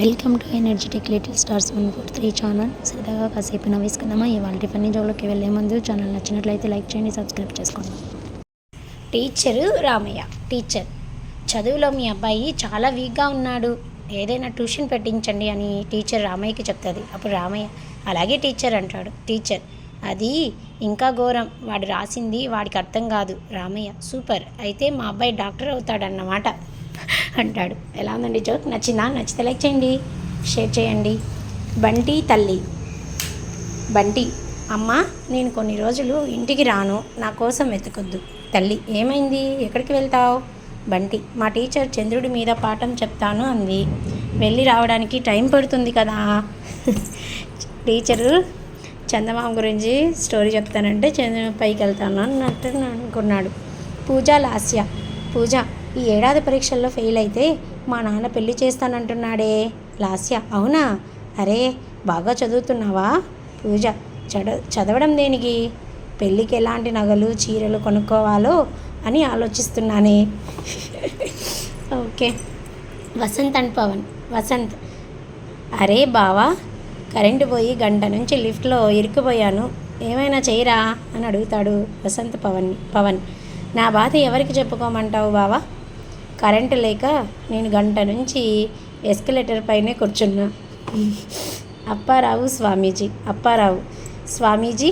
Welcome to energetic little stars one four three channel. సరదాగా కాసేపు నవ్వేసుకుందామా? ఇవాళ టిఫిన్ జోలోకి వెళ్ళే ముందు ఛానల్ నచ్చినట్లయితే లైక్ చేయండి సబ్స్క్రైబ్ చేసుకోండి. Teacher Ramayya teacher. చదువులో మీ అబ్బాయి చాలా వీక్గా ఉన్నాడు. ఏదైనా ట్యూషన్ పెట్టించండి అని టీచర్ రామయ్యకి చెప్తుంది. అప్పుడు రామయ్య అలాగే టీచర్ అంటాడు. టీచర్ అది ఇంకా ఘోరం. వాడు రాసింది వాడికి అర్థం కాదు. రామయ్య సూపర్. అయితే మా అబ్బాయి డాక్టర్ అవుతాడన్నమాట. అంటాడు. ఎలా ఉందండి జోక్? నచ్చిందా? నచ్చితే లైక్ చేయండి. షేర్ చేయండి. బంటి తల్లి. బంటి అమ్మ నేను కొన్ని రోజులు ఇంటికి రాను. నా కోసం వెతకొద్దు. తల్లి ఏమైంది? ఎక్కడికి వెళ్తావు? బంటి మా టీచర్ చంద్రుడి మీద పాఠం చెప్తాను అంది. వెళ్ళి రావడానికి టైం పడుతుంది కదా. టీచరు చందమామ గురించి స్టోరీ చెప్తానంటే చంద్ర పైకి వెళ్తాను అన్నట్టు అనుకున్నాడు. పూజ లాస్య. పూజ ఈ ఏడాది పరీక్షల్లో ఫెయిల్ అయితే మా నాన్న పెళ్ళి చేస్తానంటున్నాడే. లాస్య అవునా? అరే బాగా చదువుతున్నావా? పూజ చడ చదవడం దేనికి? పెళ్ళికి ఎలాంటి నగలు చీరలు కొనుక్కోవాలో అని ఆలోచిస్తున్నానే. ఓకే. వసంత్ అండ్ పవన్ వసంత్. అరే బావా కరెంటు పోయి గంట నుంచి లిఫ్ట్లో ఇరుక్కుపోయాను. ఏమైనా చేయరా? అని అడుగుతాడు వసంత్ పవన్ పవన్. నా బాధ ఎవరికి చెప్పుకోమంటావు బావా? కరెంటు లేక నేను గంట నుంచి ఎస్కలేటర్ పైనే కూర్చున్నా. అప్పారావు స్వామీజీ అప్పారావు స్వామీజీ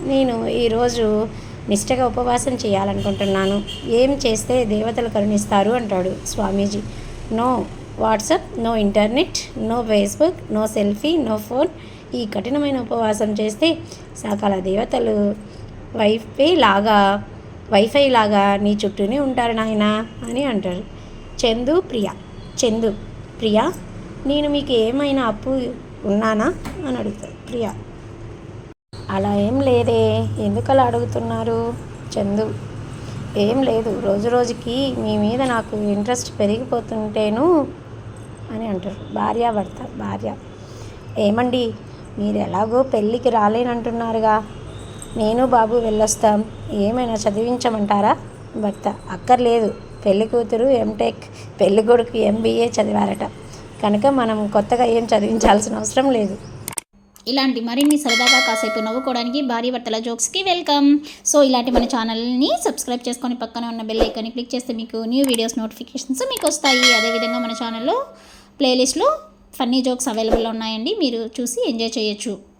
నేను ఈరోజు నిష్టగా ఉపవాసం చేయాలనుకుంటున్నాను. ఏం చేస్తే దేవతలు కరుణిస్తారు అంటాడు Swamiji. No WhatsApp no internet no Facebook no selfie no phone. ఈ కఠినమైన ఉపవాసం చేస్తే సకల దేవతలు వైఫై లాగా వైఫై లాగా నీ చుట్టూనే ఉంటారు నాయన అని అంటారు. చందు ప్రియ. చందు ప్రియ నేను మీకు ఏమైనా అప్పు ఉన్నానా అని అడుగుతారు. ప్రియ. అలా ఏం లేదే ఎందుకు అలా అడుగుతున్నారు? చందు. ఏం లేదు రోజు రోజుకి మీ మీద నాకు ఇంట్రెస్ట్ పెరిగిపోతుంటేను అని అంటారు. భార్య భర్త భార్య. ఏమండి మీరు ఎలాగో పెళ్ళికి రాలేనంటున్నారుగా. నేను బాబు వెళ్ళొస్తాం. ఏమైనా చదివించమంటారా? భర్త అక్కర్లేదు. పెళ్ళి కూతురు ఎంటెక్ పెళ్ళి కొడుకు ఎంబీఏ చదివారట. కనుక మనం కొత్తగా ఏం చదివించాల్సిన అవసరం లేదు. ఇలాంటి మరిన్ని సరదాగా కాసేపు నవ్వుకోవడానికి భారీ భర్తల జోక్స్కి వెల్కమ్ సో ఇలాంటి మన ఛానల్ని సబ్స్క్రైబ్ చేసుకొని పక్కన ఉన్న బెల్ ఐకాన్ని క్లిక్ చేస్తే మీకు న్యూ వీడియోస్ నోటిఫికేషన్స్ మీకు వస్తాయి అదేవిధంగా మన ఛానల్లో ప్లేలిస్ట్లో ఫన్నీ జోక్స్ అవైలబుల్ ఉన్నాయండి. మీరు చూసి ఎంజాయ్ చేయొచ్చు.